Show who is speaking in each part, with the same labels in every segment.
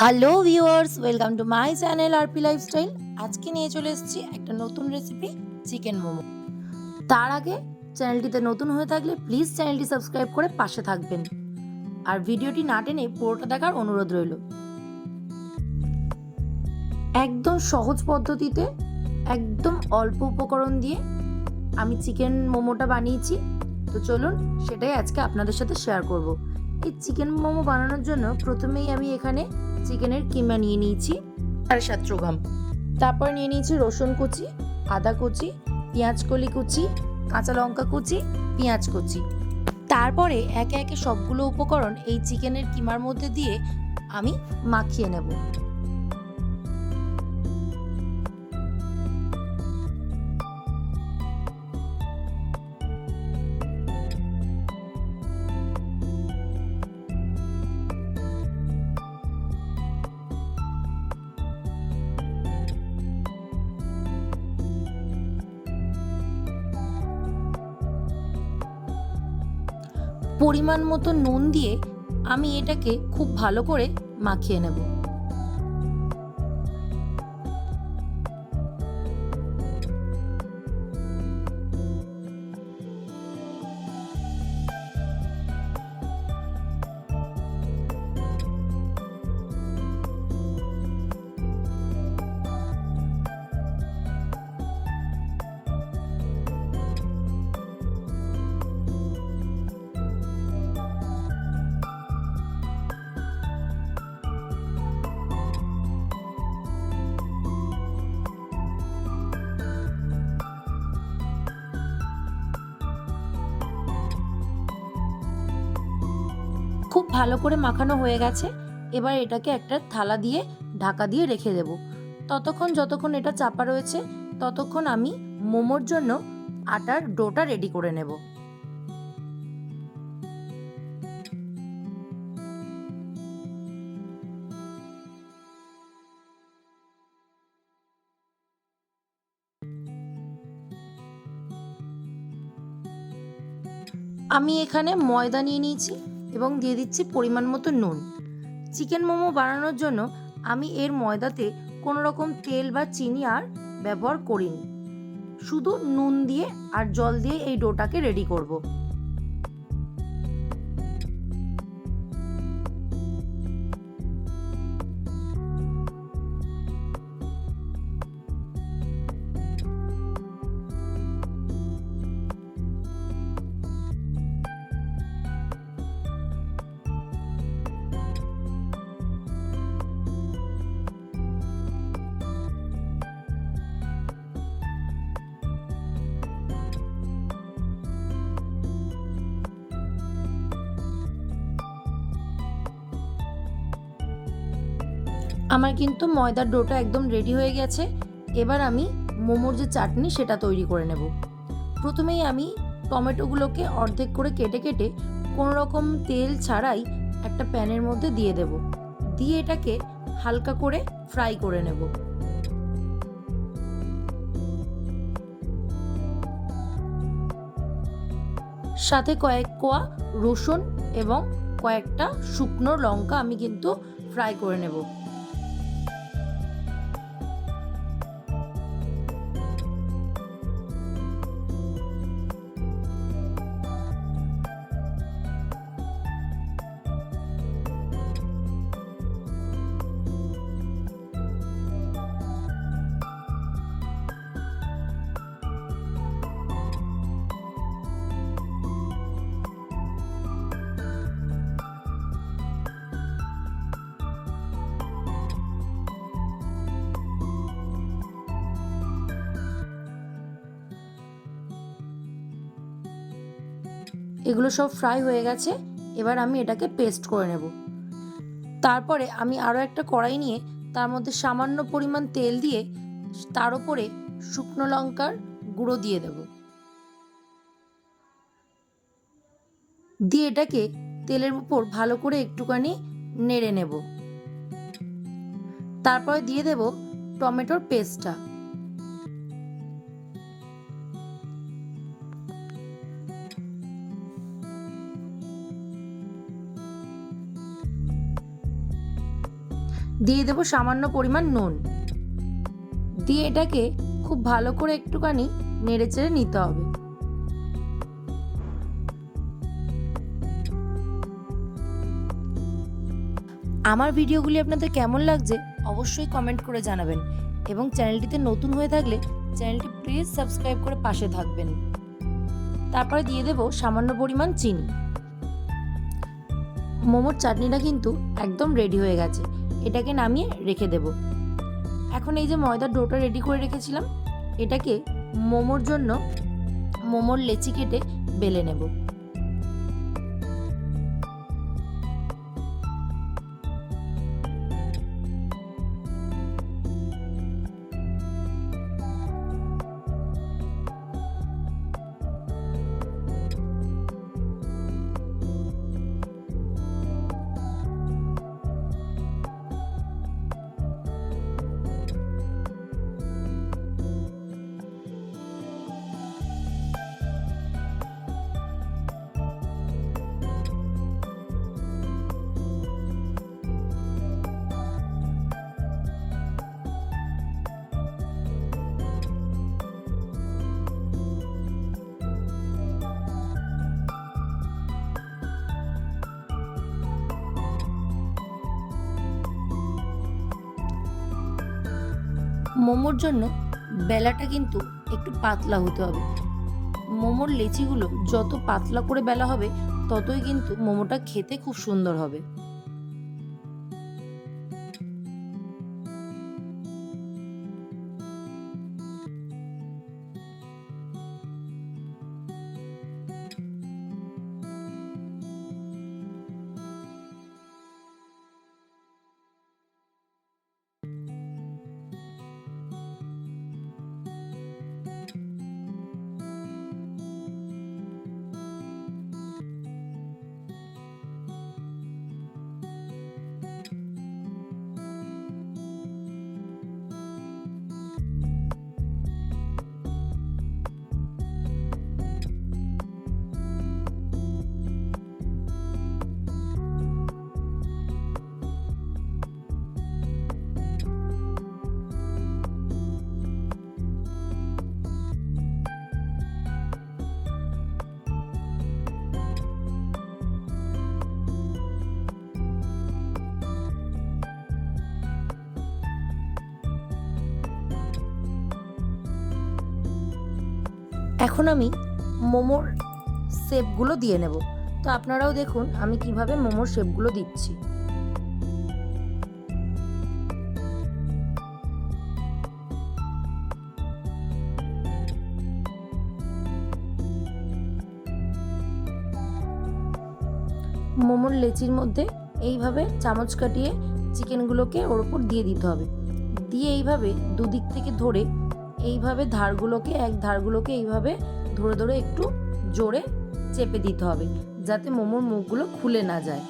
Speaker 1: Hello viewers welcome to my channel RP lifestyle আজকে নিয়ে চলে এসেছি একটা নতুন রেসিপি চিকেন মোমো। তার আগে চ্যানেলটিতে নতুন হয়ে থাকলে প্লিজ চ্যানেলটি সাবস্ক্রাইব করে পাশে থাকবেন। আর ভিডিওটি না টেনে পুরোটা দেখার অনুরোধ রইল। একদম সহজ পদ্ধতিতে, একদম অল্প উপকরণ দিয়ে আমি চিকেন মোমোটা বানিয়েছি। তো চলুন সেটাই আজকে আপনাদের সাথে শেয়ার করব। এই চিকেন মোমো বানানোর জন্য প্রথমেই আমি এখানে চিকেনের কিমা নিয়ে নিয়েছি সাড়ে সাতশো গ্রাম। তারপর নিয়ে নিয়েছি রসুন কুচি, আদা কুচি, পেঁয়াজ কলি কুচি, কাঁচা লঙ্কা কুচি, পেঁয়াজ কুচি। তারপরে একে একে সবগুলো উপকরণ এই চিকেনের কিমার মধ্যে দিয়ে আমি মাখিয়ে নেব। পরিমাণ মতো নুন দিয়ে আমি এটাকে খুব ভালো করে মাখিয়ে নেব। খুব ভালো করে মাখানো হয়ে গেছে। এবার এটাকে একটা থালা দিয়ে ঢাকা দিয়ে রেখে দেব। ততক্ষণ যতক্ষণ এটা চাপা রয়েছে, ততক্ষণ আমি মোমোর জন্য আটার ডোটা রেডি করে নেব। আমি এখানে ময়দা নিয়ে নিয়েছি। এবং দিয়ে দিচ্ছি পরিমাণ মতো নুন। চিকেন মোমো বানানোর জন্য আমি এর ময়দাতে কোনো রকম তেল বা চিনি আর ব্যবহার করিনি। শুধু নুন দিয়ে আর জল দিয়ে এই ডোটাকে রেডি করব। আমার কিন্তু ময়দার ডোটা একদম রেডি হয়ে গেছে। এবার আমি মোমোর যে চাটনি সেটা তৈরি করে নেব। প্রথমেই আমি টমেটোগুলোকে অর্ধেক করে কেটে কেটে কোনো রকম তেল ছাড়াই একটা প্যানের মধ্যে দিয়ে দেব। দিয়ে এটাকে হালকা করে ফ্রাই করে নেব। সাথে কয়েক কোয়া রসুন এবং কয়েকটা শুকনো লঙ্কা আমি কিন্তু ফ্রাই করে নেব। এগুলো সব ফ্রাই হয়ে গেছে, এবার আমি এটাকে পেস্ট করে নেব। তারপরে আমি আরও একটা কড়াই নিয়ে তার মধ্যে সামান্য পরিমাণ তেল দিয়ে তার উপরে শুকনো লঙ্কার গুঁড়ো দিয়ে দেব। দিয়ে এটাকে তেলের উপর ভালো করে একটুখানি নেড়ে নেব। তারপরে দিয়ে দেব টমেটোর পেস্টটা দিয়ে দেবো সামান্য পরিমাণ নুন। দিয়ে এটাকে খুব ভালো করে একটুখানি নেড়ে চেড়ে নিতে হবে। আমার ভিডিওগুলি আপনাদের কেমন লাগছে অবশ্যই কমেন্ট করে জানাবেন এবং চ্যানেলটিতে নতুন হয়ে থাকলে চ্যানেলটি প্লিজ সাবস্ক্রাইব করে পাশে থাকবেন। তারপরে দিয়ে দেব সামান্য পরিমাণ চিনি। মোমোর চাটনিটা কিন্তু একদম রেডি হয়ে গেছে। এটাকে নামিয়ে রেখে দেব। এখন এই যে ময়দার ডোটা রেডি করে রেখেছিলাম, এটাকে মোমোর জন্য, মোমোর লেচি কেটে বেলে নেব। মোমোর জন্য বেলাটা কিন্তু একটু পাতলা হতে হবে। মোমোর লেচিগুলো যত পাতলা করে বেলা হবে, ততই কিন্তু মোমোটা খেতে খুব সুন্দর হবে। এখন আমি মোমোর শেপগুলো দিয়ে নেব। তো আপনারাও দেখুন আমি কীভাবে মোমোর শেপগুলো দিচ্ছি। মোমোর লেচির মধ্যে এইভাবে চামচ কাটিয়ে চিকেনগুলোকে ওর উপর দিয়ে দিতে হবে। দিয়ে এইভাবে দুদিক থেকে ধরে এইভাবে ধারগুলোকে, এক ধারগুলোকে এইভাবে ধরে ধরে একটু জোরে চেপে দিতে হবে, যাতে মোমোর মুখগুলো খুলে না যায়।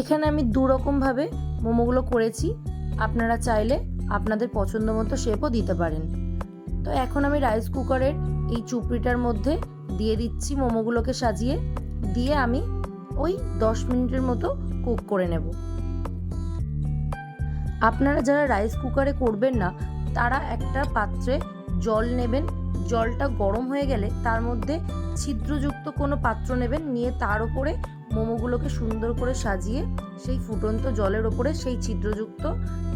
Speaker 1: এখানে আমি দু রকমভাবে মোমোগুলো করেছি। আপনারা চাইলে আপনাদের পছন্দ মতো শেপও দিতে পারেন। তো এখন আমি রাইস কুকারের এই চুপড়িটার মধ্যে দিয়ে দিচ্ছি মোমোগুলোকে সাজিয়ে। দিয়ে আমি ওই দশ মিনিটের মতো কুক করে নেব। আপনারা যারা রাইস কুকারে করবেন না, তারা একটা পাত্রে জল নেবেন। জলটা গরম হয়ে গেলে তার মধ্যে ছিদ্রযুক্ত কোনো পাত্র নেবেন। নিয়ে তার উপরে মোমোগুলোকে সুন্দর করে সাজিয়ে সেই ফুটন্ত জলের ওপরে সেই ছিদ্রযুক্ত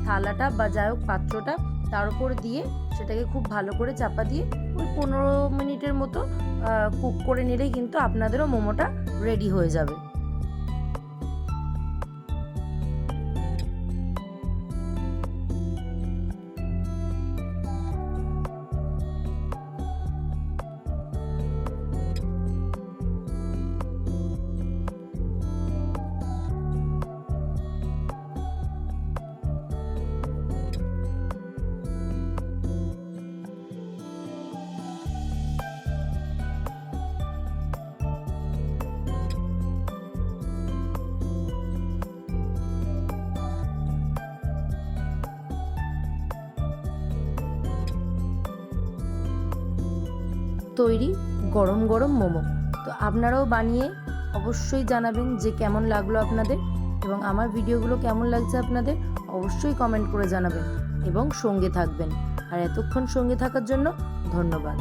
Speaker 1: থালাটা বা যাই হোক পাত্রটা তার উপর দিয়ে সেটাকে খুব ভালো করে চাপা দিয়ে ওই পনেরো মিনিটের মতো কুক করে নিলেই কিন্তু আপনাদেরও মোমোটা রেডি হয়ে যাবে। তৈরি গরম গরম মোমো। তো আপনারাও বানিয়ে অবশ্যই জানাবেন যে কেমন লাগল আপনাদের এবং আমার ভিডিওগুলো কেমন লাগছে আপনাদের অবশ্যই কমেন্ট করে জানাবেন এবং সঙ্গে থাকবেন। আর এতক্ষণ সঙ্গে থাকার জন্য ধন্যবাদ।